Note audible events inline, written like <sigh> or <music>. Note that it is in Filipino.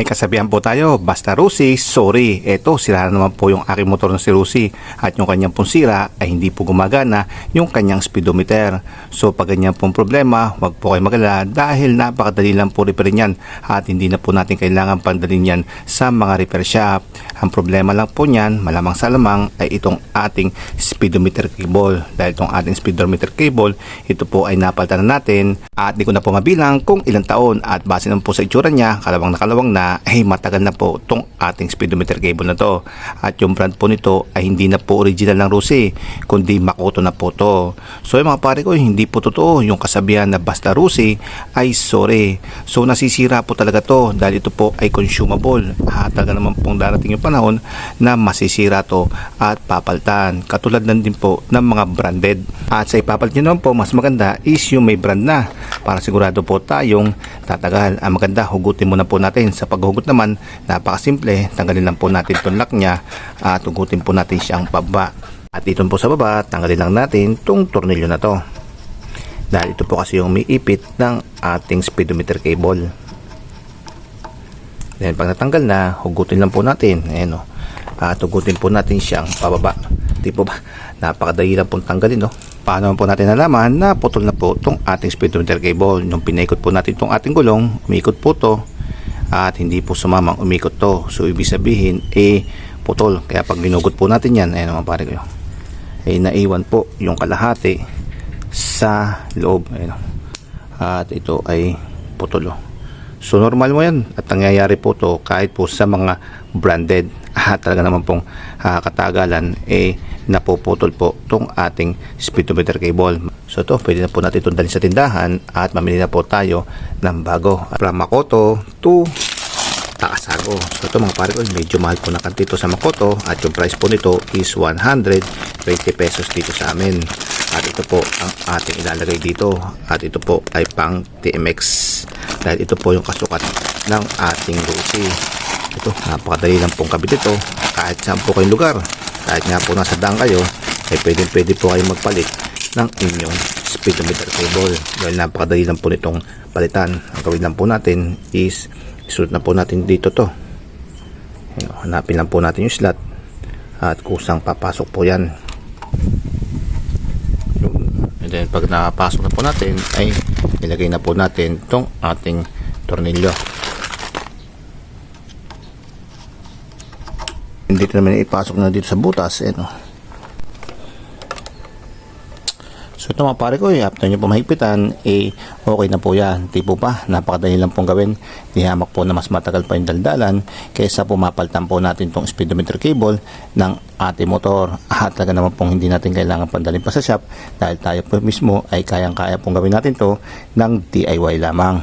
May kasabihan po tayo, basta Rusi, sorry. Eto, sira na naman po yung aking motor na si Rusi at yung kanyang pong sira ay hindi po gumagana yung kanyang speedometer. So pag ganyan pong problema, wag po kayo magalala dahil napakadali lang po repair yan at hindi na po natin kailangan pandalin yan sa mga repair shop. Ang problema lang po niyan, malamang sa lamang ay itong ating speedometer cable. Dahil itong ating speedometer cable, ito po ay napalitan na natin at di ko na po mabilang kung ilang taon at base naman po sa itsura niya, kalawang na kalawang na ay matagal na po itong ating speedometer cable na to. At yung brand po nito ay hindi na po original ng Rusi, kundi Makoto na po to. So yung mga pare ko, hindi po totoo yung kasabihan na basta Rusi ay sorry. So nasisira po talaga to dahil ito po ay consumable. At talaga naman pong darating yung panahon na masisira to at papaltan. Katulad nan din po ng mga branded. At sa ipapalit nyo naman po, mas maganda is yung may brand na para sigurado po tayong tatagal. Ang maganda, hugutin muna po natin. Sa paghugot naman, napakasimple. Tanggalin lang po natin itong lock niya at hugutin po natin siyang pababa. At dito po sa baba, tanggalin lang natin itong tornilyo na to. Dahil ito po kasi yung may ipit ng ating speedometer cable. Then pag natanggal na, hugutin lang po natin. Ayan o. At hugutin po natin siyang pababa. Di po ba? Napakadali lang pong tanggalin no. Paano po natin nalaman na putol na po itong ating speedometer cable. Nung pinaikot po natin itong ating gulong, umikot po to at hindi po sumamang umikot to. So ibig sabihin, eh putol. Kaya pag binugot po natin yan, ayan naman pare ko. Eh naiwan po yung kalahati sa loob. Ayan. At ito ay putol. So normal mo yan at nangyayari po to kahit po sa mga branded at <laughs> talaga naman pong ah, katagalan eh napuputol po tong ating speedometer cable. So to pwede na po natin itong dalhin sa tindahan at mamili na po tayo ng bago. From Makoto to Takasago. So ito mga pare ko, medyo mahal po na kantito sa Makoto at yung price po nito is 120 pesos dito sa amin. At ito po ang ating ilalagay dito. At ito po ay pang TMX. Dahil ito po yung kasukat ng ating Lucy. Ito, napakadali lang pong kabit ito. Kahit saan po kayong lugar. Kahit nga po nasa daan kayo, ay pwede pwede po kayong magpalit ng inyong speedometer cable. Dahil napakadali lang po nitong palitan. Ang gawin lang po natin is isulat na po natin dito to. Hanapin lang po natin yung slot at kusang papasok po yan. And then pag nakapasok na po natin ay nilagay na po natin tong ating tornilyo. Dito naman ipasok na dito sa butas. Eh, no? So ito mga pare ko, eh, after nyo po mahigpitan, eh, okay na po yan. Di po pa, napakadali lang pong gawin. Di hamak po na mas matagal pa yung daldalan kaysa pumapaltan po natin tong speedometer cable ng ating motor. At talaga naman pong hindi natin kailangan pandalhin pa sa shop dahil tayo po mismo ay kayang-kaya pong gawin natin to ng DIY lamang.